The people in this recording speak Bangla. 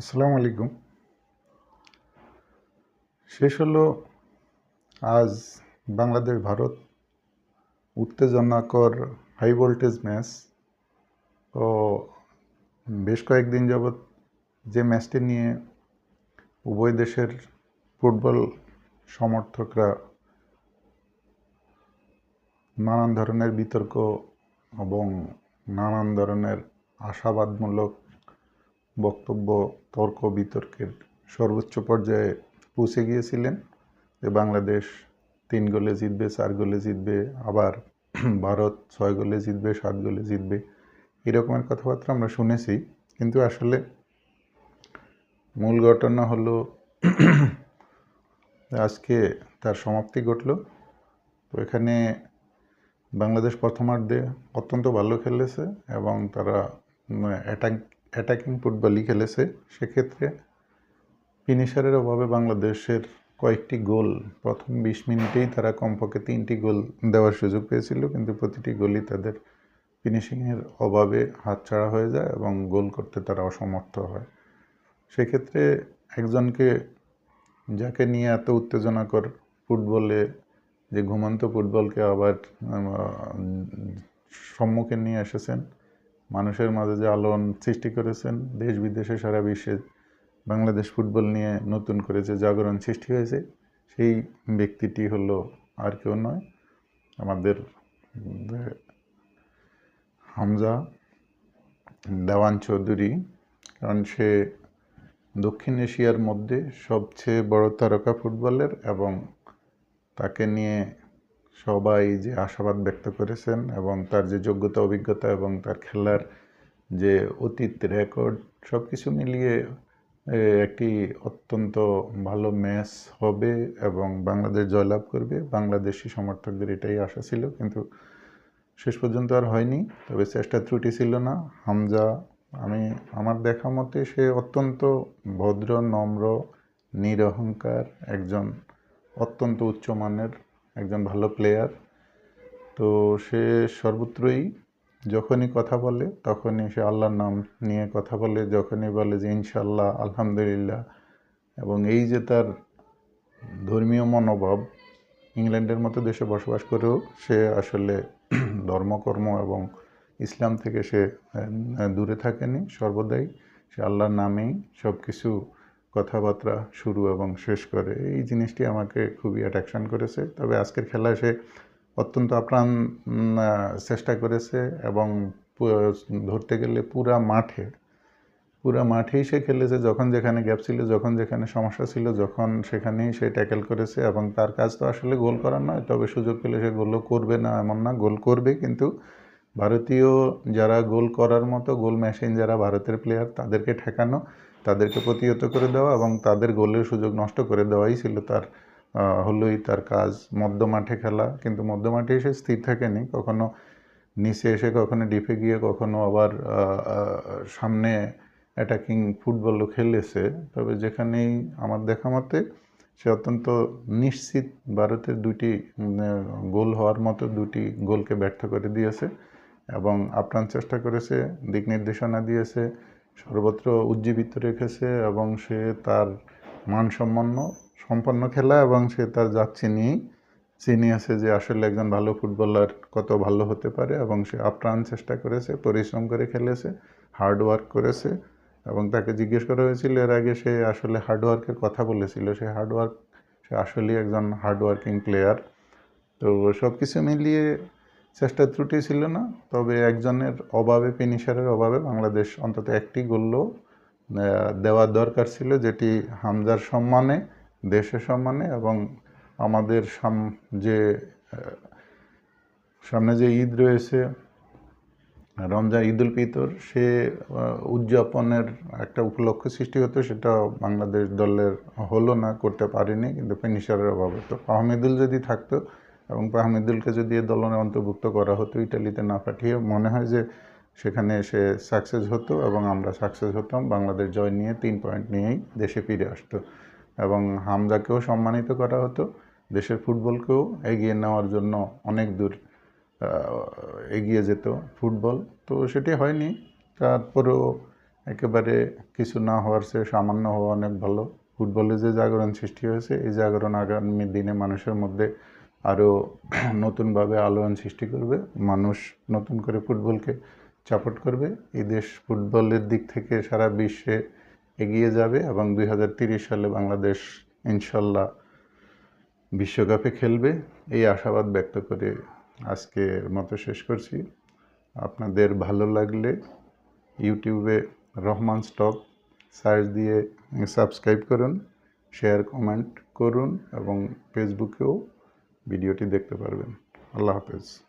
আসসালামু আলাইকুম। শেষ হলো আজ বাংলাদেশ ভারত উত্তেজনাকর হাই ভোল্টেজ ম্যাচ তো বেশ কয়েকদিন যাবৎ যে ম্যাচটি নিয়ে উভয় দেশের ফুটবল সমর্থকরা নানান ধরনের বিতর্ক এবং নানান ধরনের আশাবাদমূলক বক্তব্য, তর্ক, বিতর্কের সর্বোচ্চ পর্যায়ে পৌঁছে গিয়েছিলেন যে বাংলাদেশ তিন গোলে জিতবে, চার গোলে জিতবে, আবার ভারত ছয় গোলে জিতবে, সাত গোলে জিতবে। এরকমের কথাবার্তা আমরা শুনেছি, কিন্তু আসলে মূল ঘটনা হলো আজকে তার সমাপ্তি ঘটল। তো এখানে বাংলাদেশ প্রথমার্ধে অত্যন্ত ভালো খেলেছে এবং তারা অ্যাটাক অ্যাটাকিং ফুটবলই খেলেছে, সেক্ষেত্রে ফিনিশারের অভাবে বাংলাদেশের কয়েকটি গোল প্রথম বিশ মিনিটেই তারা কমপক্ষে তিনটি গোল দেওয়ার সুযোগ পেয়েছিল, কিন্তু প্রতিটি গোলই তাদের ফিনিশিংয়ের অভাবে হাতছাড়া হয়ে যায় এবং গোল করতে তারা অসমর্থ হয়। সেক্ষেত্রে একজনকে, যাকে নিয়ে এত উত্তেজনাকর ফুটবলে যে ঘুমন্ত ফুটবলকে আবার সম্মুখে নিয়ে এসেছেন মানুষের মাঝে যে আলোড়ন সৃষ্টি করেছেন, দেশ বিদেশে সারা বিশ্বে বাংলাদেশ ফুটবল নিয়ে নতুন করে যে জাগরণ সৃষ্টি হয়েছে, সেই ব্যক্তিটি হলো আর কেউ নয়, আমাদের হামজা দেওয়ান চৌধুরী। কারণ সে দক্ষিণ এশিয়ার মধ্যে সবচেয়ে বড় তারকা ফুটবলের এবং তাকে নিয়ে সবাই যে আশাবাদ ব্যক্ত করেছেন এবং তার যে যোগ্যতা, অভিজ্ঞতা এবং তার খেলার যে অতীত রেকর্ড সব কিছু মিলিয়ে একটি অত্যন্ত ভালো ম্যাচ হবে এবং বাংলাদেশ জয়লাভ করবে। বাংলাদেশি সমর্থকদের এটাই আশা ছিল, কিন্তু শেষ পর্যন্ত আর হয়নি। তবে চেষ্টা ত্রুটি ছিল না। হামজা, আমি, আমার দেখা মতে সে অত্যন্ত ভদ্র, নম্র, নিরহংকার একজন অত্যন্ত উচ্চমানের একজন ভালো প্লেয়ার তো সে সর্বত্রই যখনই কথা বলে, তখনই সে আল্লাহর নাম নিয়ে কথা বলে, যখনই বলে যে ইনশাল্লাহ আলহামদুলিল্লাহ। এবং এই যে তার ধর্মীয় মনোভাব, ইংল্যান্ডের মতো দেশে বসবাস করেও সে আসলে ধর্মকর্ম এবং ইসলাম থেকে সে দূরে থাকেনি সর্বদাই। সে আল্লাহর নামেই সব কিছু কথাবার্তা শুরু এবং শেষ করে, এই জিনিসটি আমাকে খুবই অ্যাট্রাকশন করেছে। তবে আজকের খেলায় সে অত্যন্ত আপ্রাণ চেষ্টা করেছে এবং ধরতে গেলে পুরা মাঠে, পুরা মাঠেই সে খেলেছে। যখন যেখানে গ্যাপ ছিল, যখন যেখানে সমস্যা ছিল, যখন সেখানেই সে ট্যাকেল করেছে এবং তার কাজ তো আসলে গোল করার নয়, তবে সুযোগ পেলে সে গোলও করবে না এমন না, গোল করবে। কিন্তু ভারতীয় যারা গোল করার মতো, গোল মেশিন যারা ভারতের প্লেয়ার তাদেরকে ঠেকানো তাদেরকে প্রতিহত করে দেওয়া এবং তাদের গোলের সুযোগ নষ্ট করে দেওয়াই ছিল তার হলোই তার কাজ। মধ্য মাঠে খেলা, কিন্তু মধ্য মাঠে এসে স্থির থাকেনি। কখনো নিচে এসে, কখনো ডিপে গিয়ে, কখনো আবার সামনে অ্যাটাকিং ফুটবলও খেলেছে। তবে যেখানেই আমার দেখা মতে, সে অত্যন্ত নিশ্চিত ভারতের দুটি গোল হওয়ার মতো দুটি গোলকে ব্যর্থ করে দিয়েছে এবং আপ্রাণ চেষ্টা করেছে, দিক নির্দেশনা দিয়েছে সর্বত্র উজ্জীবিত রেখেছে এবং সে তার মানসম্পন্ন, সম্পন্ন খেলা এবং সে তার জাত চিনিয়েই চিনিয়েছে যে আসলে একজন ভালো ফুটবলার কত ভালো হতে পারে এবং সে আপ্রাণ চেষ্টা করেছে, পরিশ্রম করে খেলেছে হার্ড ওয়ার্ক করেছে এবং তাকে জিজ্ঞেস করা হয়েছিল এর আগে সে আসলে হার্ডওয়ার্কের কথা বলেছিল, সে হার্ডওয়ার্ক সে আসলেই একজন হার্ডওয়ার্কিং প্লেয়ার তো সব কিছু মিলিয়ে চেষ্টা ত্রুটি ছিল না, তবে একজনের অভাবে ফিনিশারের অভাবে বাংলাদেশ অন্তত একটি গোলও দেওয়ার দরকার ছিল, যেটি হামজার সম্মানে, দেশের সম্মানে এবং আমাদের সাম, যে সামনে যে ঈদ রয়েছে, রমজান ঈদ উল ফিতর, সে উদযাপনের একটা উপলক্ষ সৃষ্টি হতো, সেটা বাংলাদেশ দলের হলো না, করতে পারেনি, কিন্তু ফিনিশারের অভাবে। তো আহমেদুল যদি থাকতো এবং আহমেদুলকে যদি এ দলনে অন্তর্ভুক্ত করা হতো ইটালিতে না পাঠিয়ে মনে হয় যে সেখানে এসে সাকসেস হতো এবং আমরা সাকসেস হতাম। বাংলাদেশ জয় নিয়ে তিন পয়েন্ট নিয়েই দেশে ফিরে আসতো এবং হামজাকেও সম্মানিত করা হতো। দেশের ফুটবলকেও এগিয়ে নেওয়ার জন্য অনেক দূর এগিয়ে যেত ফুটবল। তো সেটি হয়নি। তারপরেও একেবারে কিছু না হওয়ার চেয়ে সামান্য হওয়া অনেক ভালো। ফুটবলে যে জাগরণ সৃষ্টি হয়েছে, এই জাগরণ আগামী দিনে মানুষের মধ্যে আরও নতুনভাবে আলোড়ন সৃষ্টি করবে। মানুষ নতুন করে ফুটবলকে সাপোর্ট করবে। এই দেশ ফুটবলের দিক থেকে সারা বিশ্বে এগিয়ে যাবে এবং দুই সালে বাংলাদেশ ইনশাল্লাহ বিশ্বকাপে খেলবে। এই আশাবাদ ব্যক্ত করে আজকের মতো শেষ করছি। আপনাদের ভালো লাগলে ইউটিউবে রহমান স্টক সার্চ দিয়ে সাবস্ক্রাইব করুন, শেয়ার, কমেন্ট করুন এবং ফেসবুকেও ভিডিওটি দেখতে পারবেন। আল্লাহ হাফেজ।